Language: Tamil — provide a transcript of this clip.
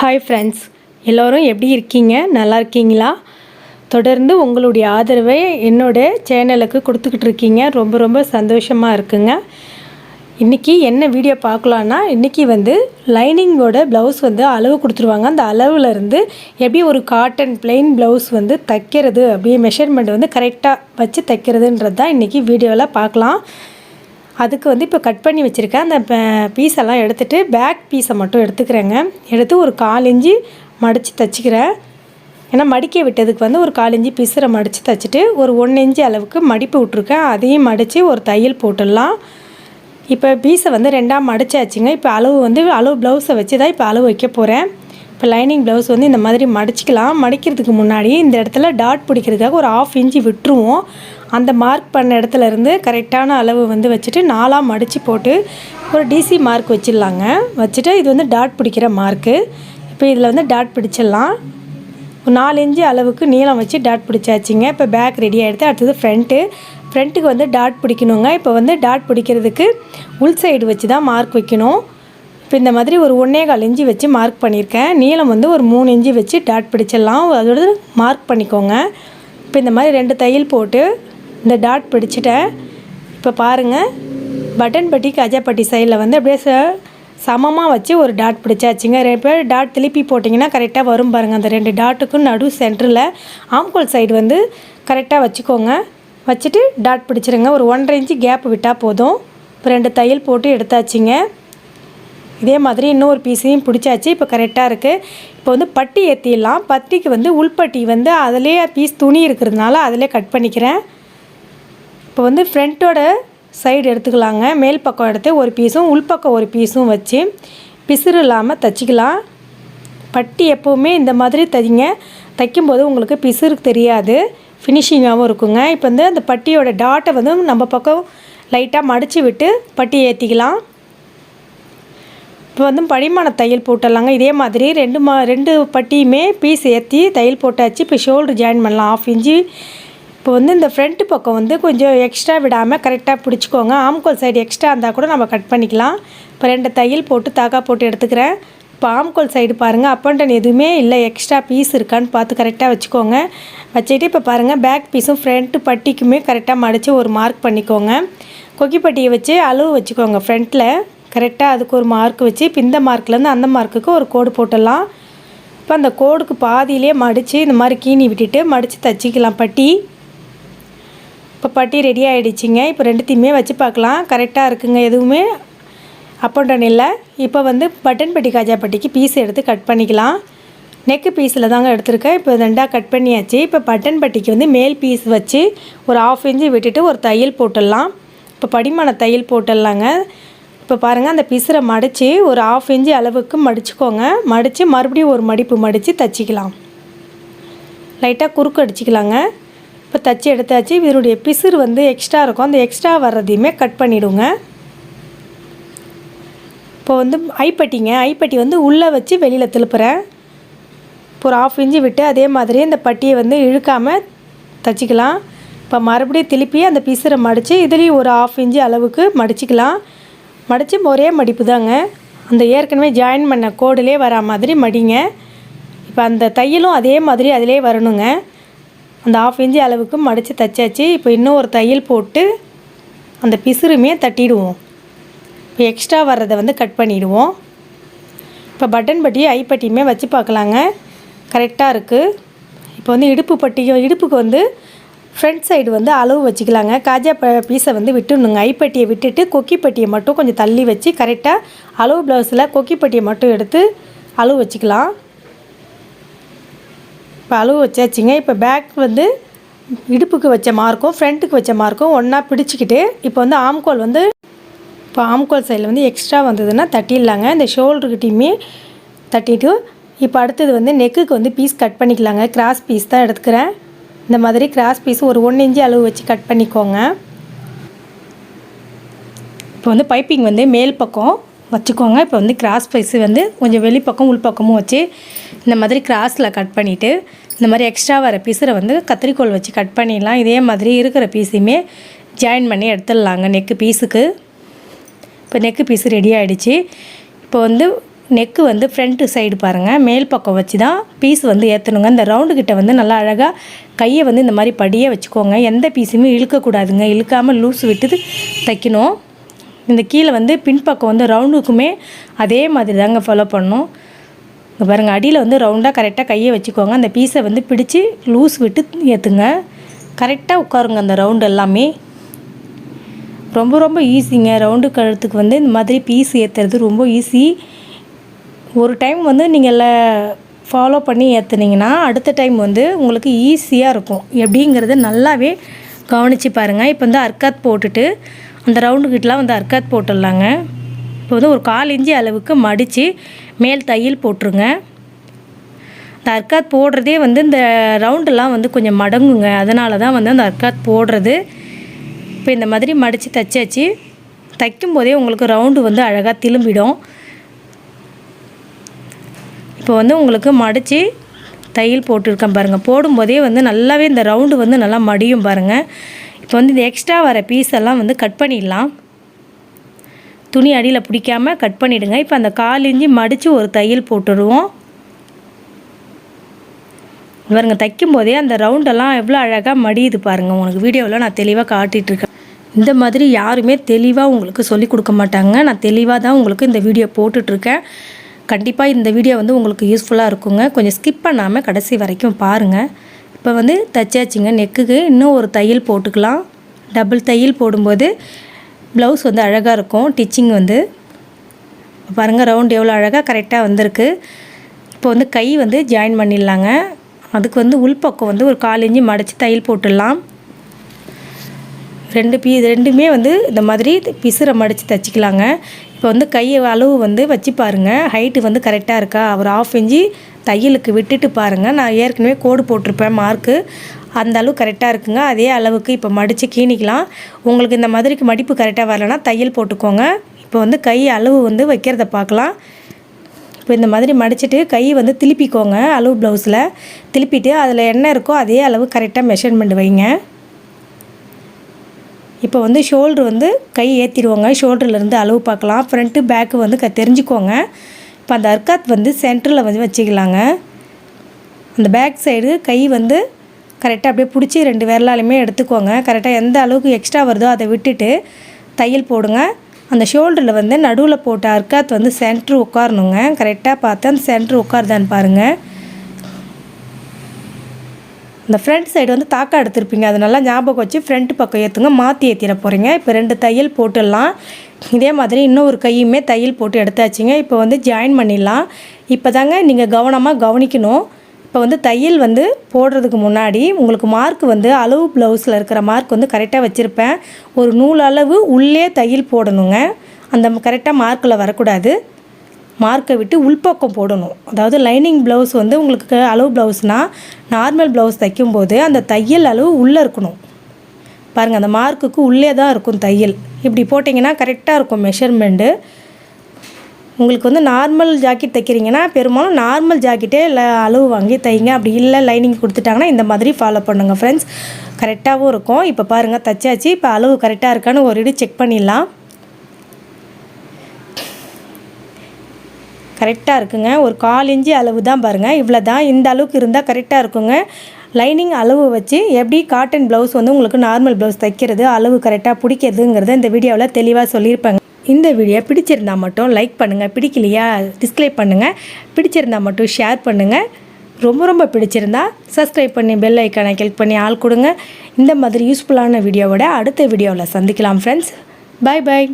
ஹாய் ஃப்ரெண்ட்ஸ் எல்லோரும் எப்படி இருக்கீங்க? நல்லா இருக்கீங்களா? தொடர்ந்து உங்களுடைய ஆதரவை என்னோட சேனலுக்கு கொடுத்துக்கிட்டு இருக்கீங்க. ரொம்ப ரொம்ப சந்தோஷமாக இருக்குங்க. இன்றைக்கி என்ன வீடியோ பார்க்கலான்னா இன்றைக்கி வந்து லைனிங்கோட ப்ளவுஸ் வந்து அளவு கொடுத்துருவாங்க. அந்த அளவுலேருந்து எப்படி ஒரு காட்டன் பிளெயின் ப்ளவுஸ் வந்து தைக்கிறது அப்படியே மெஷர்மெண்ட் வந்து கரெக்டாக வச்சு தைக்கிறதுன்றது தான் இன்றைக்கி வீடியோவில் பார்க்கலாம். அதுக்கு வந்து இப்போ கட் பண்ணி வச்சுருக்கேன். அந்த பீஸெல்லாம் எடுத்துகிட்டு பேக் பீஸை மட்டும் எடுத்துக்கிறேங்க. எடுத்து ஒரு கால் இஞ்சி மடித்து தைச்சிக்கிறேன். ஏன்னா மடிக்க விட்டதுக்கு வந்து ஒரு கால் இஞ்சி பிசுரை மடித்து தைச்சிட்டு ஒரு ஒன்று இஞ்சி அளவுக்கு மடிப்பு விட்ருக்கேன் அதையும் மடித்து ஒரு தையல் போட்டுடலாம். இப்போ பீஸை வந்து ரெண்டாக மடிச்சாச்சுங்க. இப்போ அளவு வந்து அளவு ப்ளவுஸை வச்சு தான் இப்போ அளவு வைக்க போகிறேன் இப்போ லைனிங் ப்ளவுஸ் வந்து இந்த மாதிரி மடிச்சிக்கலாம். மடிக்கிறதுக்கு முன்னாடி இந்த இடத்துல டாட் பிடிக்கிறதுக்காக ஒரு ஆஃப் இன்ச்சு விட்டுருவோம். அந்த மார்க் பண்ண இடத்துல இருந்து கரெக்டான அளவு வந்து வச்சுட்டு நாலாக மடித்து போட்டு ஒரு டிசி மார்க் வச்சிடலாங்க. வச்சுட்டு இது வந்து டாட் பிடிக்கிற மார்க்கு இப்போ இதில் வந்து டாட் பிடிச்சிடலாம். நாலு இன்ச்சு அளவுக்கு நீளம் வச்சு டாட் பிடிச்சாச்சுங்க. இப்போ பேக் ரெடி ஆகிடுது அடுத்தது ஃப்ரண்ட்டு ஃப்ரண்ட்டுக்கு வந்து டாட் பிடிக்கணுங்க. இப்போ வந்து டாட் பிடிக்கிறதுக்கு உள் சைடு வச்சு தான் மார்க் வைக்கணும். இப்போ இந்த மாதிரி ஒரு ஒன்றே கால் இஞ்சி வச்சு மார்க் பண்ணியிருக்கேன். நீளம் வந்து ஒரு மூணு இஞ்சி வச்சு டாட் பிடிச்சிடலாம். அதோட மார்க் பண்ணிக்கோங்க. இப்போ இந்த மாதிரி ரெண்டு தையல் போட்டு இந்த டாட் பிடிச்சிட்டேன். இப்போ பாருங்கள் பட்டன் பட்டி கஜாப்பட்டி சைடில் வந்து அப்படியே ச சமமாக வச்சு ஒரு டாட் பிடிச்சாச்சுங்க. ரெண்டு பேர் டாட் திருப்பி போட்டிங்கன்னா கரெக்டாக வரும் பாருங்கள் அந்த ரெண்டு டாட்டுக்கும் நடு சென்டரில் ஆம்கோல் சைடு வந்து கரெக்டாக வச்சுக்கோங்க. வச்சுட்டு டாட் பிடிச்சிருங்க. ஒரு ஒன்றரை இன்ச்சு கேப் விட்டால் போதும். இப்போ ரெண்டு தையல் போட்டு எடுத்தாச்சுங்க. இதே மாதிரி இன்னொரு பீஸையும் பிடிச்சாச்சு. இப்போ கரெக்டாக இருக்குது இப்போ வந்து பட்டி ஏற்றிடலாம் பட்டிக்கு வந்து உள்பட்டி வந்து அதிலே பீஸ் துணி இருக்கிறதுனால அதிலே கட் பண்ணிக்கிறேன். இப்போ வந்து ஃப்ரண்ட்டோட சைடு எடுத்துக்கலாங்க. மேல் பக்கம் எடுத்து ஒரு பீஸும் உள்பக்கம் ஒரு பீஸும் வச்சு பிசுறு இல்லாமல் தைச்சிக்கலாம். பட்டி எப்போவுமே இந்த மாதிரி தைங்க தைக்கும்போது உங்களுக்கு பிசுறு தெரியாது. ஃபினிஷிங்காகவும் இருக்குங்க. இப்போ வந்து அந்த பட்டியோட டாட்டை வந்து நம்ம பக்கம் லைட்டாக மடித்து விட்டு பட்டி ஏற்றிக்கலாம் இப்போ வந்து படிமான தையல் போட்டுடலாங்க. இதே மாதிரி ரெண்டு மா ரெண்டு பட்டியுமே பீஸ் ஏற்றி தையல் போட்டாச்சு. இப்போ ஷோல்டர் ஜாயின் பண்ணலாம். ஆஃப் இன்ச்சு இப்போ வந்து இந்த ஃப்ரண்ட்டு பக்கம் வந்து கொஞ்சம் எக்ஸ்ட்ரா விடாமல் கரெக்டாக பிடிச்சிக்கோங்க. ஆம்கோல் சைடு எக்ஸ்ட்ரா இருந்தால் கூட நம்ம கட் பண்ணிக்கலாம். இப்போ ரெண்டு தையல் போட்டு தாக்கா போட்டு எடுத்துக்கிறேன். இப்போ ஆம்கோல் சைடு பாருங்கள் அப் அண்ட் டவுன் எதுவுமே இல்லை. எக்ஸ்ட்ரா பீஸ் இருக்கான்னு பார்த்து கரெக்டாக வச்சுக்கோங்க. வச்சுட்டு இப்போ பாருங்கள் பேக் பீஸும் ஃப்ரண்ட்டு பட்டிக்குமே கரெக்டாக மடித்து ஒரு மார்க் பண்ணிக்கோங்க. கொக்கி பட்டியை வச்சு அளவு வச்சுக்கோங்க ஃப்ரண்ட்டில் கரெக்டாக அதுக்கு ஒரு மார்க் வச்சு இப்போ இந்த மார்க்லேருந்து அந்த மார்க்குக்கு ஒரு கோடு போட்டுடலாம். இப்போ அந்த கோடுக்கு பாதியிலே மடித்து இந்த மாதிரி கீனி விட்டுட்டு மடித்து தச்சிக்கலாம் பட்டி. இப்போ பட்டி ரெடி ஆகிடுச்சிங்க இப்போ ரெண்டுத்தையுமே வச்சு பார்க்கலாம். கரெக்டாக இருக்குங்க எதுவுமே. அப் அண்ட் டவுன் இல்லை. இப்போ வந்து பட்டன் பட்டி காஜா பட்டிக்கு பீஸ் எடுத்து கட் பண்ணிக்கலாம். நெக்கு பீஸில் தாங்க எடுத்திருக்கேன். இப்போ ரெண்டாக கட் பண்ணியாச்சு. இப்போ பட்டன் பட்டிக்கு வந்து மேல் பீஸ் வச்சு ஒரு ஆஃப் இன்ச்சு விட்டுட்டு ஒரு தையல் போட்டுடலாம். இப்போ படிமான தையல் போட்டுடலாங்க. இப்போ பாருங்கள் அந்த பிசுரை மடித்து ஒரு ஆஃப் இன்ச்சு அளவுக்கு மடிச்சுக்கோங்க. மடித்து மறுபடியும் ஒரு மடிப்பு மடித்து தச்சிக்கலாம். லைட்டாக குறுக்கு அடிச்சிக்கலாங்க. இப்போ தச்சு எடுத்தாச்சு. இதனுடைய பிசுறு வந்து எக்ஸ்ட்ரா இருக்கும். அந்த எக்ஸ்ட்ரா வர்றதையுமே கட் பண்ணிவிடுங்க இப்போ வந்து ஐப்பட்டிங்க. ஐப்பட்டி வந்து உள்ளே வச்சு வெளியில் திருப்புறேன். இப்போ ஒரு ஆஃப் இன்ச்சு விட்டு அதே மாதிரி இந்த பட்டியை வந்து இழுக்காமல் தச்சிக்கலாம். இப்போ மறுபடியும் திருப்பி அந்த பிசுரை மடித்து இதுலேயும் ஒரு ஆஃப் இன்ச்சு அளவுக்கு மடிச்சிக்கலாம். மடித்து ஒரே மடிப்பு தாங்க. அந்த ஏற்கனவே ஜாயின் பண்ண கோடுலே வரா மாதிரி மடிங்க. இப்போ அந்த தையலும் அதே மாதிரி அதிலே வரணுங்க. அந்த ஆஃப் இன்ச்சு அளவுக்கு மடித்து தைச்சாச்சு. இப்போ இன்னும் ஒரு தையல் போட்டு அந்த பிசுறுமே தட்டிடுவோம். இப்போ எக்ஸ்ட்ரா வர்றதை வந்து கட் பண்ணிவிடுவோம் இப்போ பட்டன் பட்டியும் ஐப்பட்டியுமே வச்சு பார்க்கலாங்க. கரெக்டாக இருக்குது இப்போ வந்து இடுப்பு பட்டியும் இடுப்புக்கு வந்து ஃப்ரண்ட் சைடு வந்து அளவு வச்சுக்கலாங்க. காஜா ப பீஸை வந்து விட்டுணுங்க ஐப்பட்டியை விட்டுட்டு கொக்கிப்பட்டியை மட்டும் கொஞ்சம் தள்ளி வச்சு கரெக்டாக அளவு ப்ளவுஸில் கொக்கி பட்டியை மட்டும் எடுத்து அளவு வச்சுக்கலாம். இப்போ அளவு வச்சாச்சுங்க. இப்போ பேக் வந்து இடுப்புக்கு வச்ச மார்க்கும் ஃப்ரண்ட்டுக்கு வச்ச மார்க்கும் ஒன்றா பிடிச்சிக்கிட்டு இப்போ வந்து ஆம்கோல் வந்து இப்போ ஆம்கோல் சைடில் வந்து எக்ஸ்ட்ரா வந்ததுன்னா தட்டிடலாங்க. இந்த ஷோல்டருக்கிட்டையுமே தட்டிட்டு இப்போ அடுத்தது வந்து நெக்குக்கு வந்து பீஸ் கட் பண்ணிக்கலாங்க. கிராஸ் பீஸ் தான் எடுத்துக்கிறேன். இந்த மாதிரி கிராஸ் பீஸ் ஒரு ஒன்று இன்ச்சு அளவு வச்சு கட் பண்ணிக்கோங்க. இப்போ வந்து பைப்பிங் வந்து மேல் பக்கம் வச்சுக்கோங்க. இப்போ வந்து கிராஸ் பீஸு வந்து கொஞ்சம் வெளிப்பக்கம் உள்பக்கமும் வச்சு இந்த மாதிரி கிராஸில் கட் பண்ணிவிட்டு இந்த மாதிரி எக்ஸ்ட்ரா வர பீஸரை வந்து கத்திரிக்கோல் வச்சு கட் பண்ணிடலாம். இதே மாதிரி இருக்கிற பீஸையுமே ஜாயின் பண்ணி எடுத்துடலாங்க நெக்கு பீஸுக்கு. இப்போ நெக்கு பீஸு ரெடி ஆகிடுச்சு இப்போ வந்து நெக்கு வந்து ஃப்ரண்ட்டு சைடு பாருங்கள் மேல் பக்கம் வச்சு தான் பீஸ் வந்து ஏற்றணுங்க இந்த ரவுண்டு கிட்ட வந்து நல்லா அழகாக கையை வந்து இந்த மாதிரி படியே வச்சுக்கோங்க. எந்த பீஸுமே இழுக்கக்கூடாதுங்க. இழுக்காமல் லூஸ் விட்டு தைக்கணும். இந்த கீழே வந்து பின்பக்கம் வந்து ரவுண்டுக்குமே அதே மாதிரி தாங்க ஃபாலோ பண்ணணும். இங்கே பாருங்கள் அடியில் வந்து ரவுண்டாக கரெக்டாக கையை வச்சுக்கோங்க. அந்த பீஸை வந்து பிடிச்சி லூஸ் விட்டு ஏற்றுங்க கரெக்டாக உட்காருங்க அந்த ரவுண்டு எல்லாமே. ரொம்ப ரொம்ப ஈஸிங்க ரவுண்டு கழுத்துக்கு வந்து இந்த மாதிரி பீஸ் ஏற்றுறது ரொம்ப ஈஸி ஒரு டைம் வந்து நீங்கள் ஃபாலோ பண்ணி ஏற்றுனீங்கன்னா அடுத்த டைம் வந்து உங்களுக்கு ஈஸியாக இருக்கும். எப்படிங்கிறத நல்லாவே கவனித்து பாருங்கள் இப்போ வந்து அர்க்காத் போட்டுட்டு அந்த ரவுண்டுக்கிட்டலாம் வந்து அர்க்காத் போட்டுடலாங்க. இப்போ வந்து ஒரு கால் இஞ்சி அளவுக்கு மடித்து மேல் தையல் போட்டுருங்க. இந்த அர்க்காத் போடுறதே வந்து இந்த ரவுண்டெல்லாம் வந்து கொஞ்சம் மடங்குங்க. அதனால தான் வந்து அந்த அர்க்காத் போடுறது. இப்போ இந்த மாதிரி மடித்து தைச்சாச்சு. தைக்கும் போதே உங்களுக்கு ரவுண்டு வந்து அழகாக திரும்பிடும். இப்போ வந்து உங்களுக்கு மடித்து தையல் போட்டிருக்கேன் பாருங்கள் போடும்போதே வந்து நல்லாவே இந்த ரவுண்டு வந்து நல்லா மடியும் பாருங்கள் இப்போ வந்து இந்த எக்ஸ்ட்ரா வர பீஸ் எல்லாம் வந்து கட் பண்ணிடலாம். துணி அடியில் பிடிக்காமல் கட் பண்ணிவிடுங்க இப்போ அந்த கால் இஞ்சி மடித்து ஒரு தையல் போட்டுடுவோம் பாருங்க தைக்கும் போதே அந்த ரவுண்டெல்லாம் எவ்வளோ அழகாக மடியுது பாருங்கள் உங்களுக்கு வீடியோவில் நான் தெளிவாக காட்டிகிட்ருக்கேன் இந்த மாதிரி யாருமே தெளிவாக உங்களுக்கு சொல்லிக் கொடுக்க மாட்டாங்க. நான் தெளிவாக தான் உங்களுக்கு இந்த வீடியோ போட்டுட்ருக்கேன் கண்டிப்பாக இந்த வீடியோ வந்து உங்களுக்கு யூஸ்ஃபுல்லாக இருக்குங்க. கொஞ்சம் ஸ்கிப் பண்ணாமல் கடைசி வரைக்கும் பாருங்கள் இப்போ வந்து தைச்சாச்சுங்க. நெக்குக்கு இன்னும் ஒரு தையல் போட்டுக்கலாம். டபுள் தையல் போடும்போது ப்ளவுஸ் வந்து அழகாக இருக்கும். டிச்சிங் வந்து. பாருங்கள் ரவுண்ட் எவ்வளோ அழகாக கரெக்டாக வந்திருக்கு. இப்போ வந்து கை வந்து ஜாயின் பண்ணிடலாங்க. அதுக்கு வந்து உள்பக்கம் வந்து ஒரு கால் இஞ்சி மடித்து தையல் போட்டுடலாம். ரெண்டு பீ ரெண்டுமே வந்து இந்த மாதிரி பிசுரை மடித்து தைச்சிக்கலாங்க. இப்போ வந்து கையை அளவு வந்து வச்சு பாருங்கள் ஹைட்டு வந்து கரெக்டாக இருக்கா? ஒரு ஆஃப் இன்ச்சு தையலுக்கு விட்டுட்டு பாருங்கள் நான் ஏற்கனவே கோடு போட்டிருப்பேன் மார்க்கு அந்த அளவு கரெக்டாக இருக்குங்க. அதே அளவுக்கு இப்போ மடித்து கீணிக்கலாம். உங்களுக்கு இந்த மாதிரிக்கு மடிப்பு கரெக்டாக வரலன்னா தையல் போட்டுக்கோங்க. இப்போ வந்து கை அளவு வந்து வைக்கிறத பார்க்கலாம். இப்போ இந்த மாதிரி மடிச்சுட்டு கை வந்து திருப்பிக்கோங்க அளவு ப்ளவுஸில் திருப்பிட்டு அதில் என்ன இருக்கோ அதே அளவு கரெக்டாக மெஷர்மெண்ட் வைங்க. இப்போ வந்து ஷோல்ட்ரு வந்து கை ஏற்றிடுவோங்க ஷோல்டர்லேருந்து அளவு பார்க்கலாம். ஃப்ரண்ட்டு பேக்கு வந்து க தெரிஞ்சுக்கோங்க. இப்போ அந்த அர்க்காத் வந்து சென்டரில் வந்து வச்சுக்கலாங்க. அந்த பேக் சைடு கை வந்து கரெக்டாக அப்படியே பிடிச்சி ரெண்டு விரலாலையுமே எடுத்துக்கோங்க. கரெக்டாக எந்த அளவுக்கு எக்ஸ்ட்ரா வருதோ அதை விட்டுட்டு தையல் போடுங்க. அந்த ஷோல்டரில் வந்து நடுவில் போட்ட அர்க்காத் வந்து சென்ட்ரு உட்காரணுங்க. கரெக்டாக பார்த்து அந்த சென்ட்ரு உட்காருதான்னு பாருங்கள் இந்த ஃப்ரண்ட் சைடு வந்து தாக்கா எடுத்திருப்பீங்க. அது நல்லா ஞாபகம் வச்சு ஃப்ரண்ட் பக்கம் ஏற்றுங்க மாற்றி ஏற்றிட போகிறீங்க இப்போ ரெண்டு தையல் போட்டுடலாம். இதே மாதிரி இன்னும் ஒரு கையுமே தையல் போட்டு எடுத்தாச்சுங்க. இப்போ வந்து ஜாயின் பண்ணிடலாம். இப்போ தாங்க நீங்கள் கவனமாக கவனிக்கணும். இப்போ வந்து தையல் வந்து போடுறதுக்கு முன்னாடி உங்களுக்கு மார்க் வந்து அளவு ப்ளவுஸில் இருக்கிற மார்க் வந்து கரெக்டாக வச்சுருப்பேன். ஒரு நூல் அளவு உள்ளே தையல் போடணுங்க. அந்த கரெக்டாக மார்க்கில் வரக்கூடாது. மார்க்கை விட்டு உள்பக்கம் போடணும். அதாவது லைனிங் ப்ளவுஸ் வந்து உங்களுக்கு அளவு ப்ளவுஸ்னால் நார்மல் ப்ளவுஸ் தைக்கும்போது அந்த தையல் அளவு உள்ளே இருக்கணும். பாருங்கள் அந்த மார்க்குக்கு உள்ளே தான் இருக்கும் தையல். இப்படி போட்டிங்கன்னா கரெக்டாக இருக்கும் மெஷர்மெண்ட்டு உங்களுக்கு வந்து நார்மல் ஜாக்கெட் தைக்கிறீங்கன்னா பெரும்பாலும் நார்மல் ஜாக்கெட்டே இல்லை அளவு வாங்கி தைங்க. அப்படி இல்லை லைனிங் கொடுத்துட்டாங்கன்னா இந்த மாதிரி ஃபாலோ பண்ணுங்கள் ஃப்ரெண்ட்ஸ் கரெக்டாகவும் இருக்கும். இப்போ பாருங்கள் தைச்சாச்சு. இப்போ அளவு கரெக்டாக இருக்கான்னு ஒரு இடி செக் பண்ணிடலாம். கரெக்டாக இருக்குங்க. ஒரு கால் இஞ்சி அளவு தான் பாருங்கள் இவ்வளோ தான் இந்த அளவுக்கு இருந்தால் கரெக்டாக இருக்குங்க. லைனிங் அளவு வச்சு எப்படி காட்டன் ப்ளவுஸ் வந்து உங்களுக்கு நார்மல் ப்ளவுஸ் தைக்கிறது அளவு கரெக்டாக பிடிக்கிறதுங்கிறத இந்த வீடியோவில் தெளிவாக சொல்லியிருப்பாங்க. இந்த வீடியோ பிடிச்சிருந்தா மட்டும் லைக் பண்ணுங்கள் பிடிக்கலையா? டிஸ்கிரைப் பண்ணுங்கள் பிடிச்சிருந்தா மட்டும் ஷேர் பண்ணுங்கள் ரொம்ப ரொம்ப பிடிச்சிருந்தா சப்ஸ்கிரைப் பண்ணி பெல் ஐக்கானை கிளிக் பண்ணி ஆள் கொடுங்க. இந்த மாதிரி யூஸ்ஃபுல்லான வீடியோவோட அடுத்த வீடியோவில் சந்திக்கலாம் ஃப்ரெண்ட்ஸ் பாய் பாய்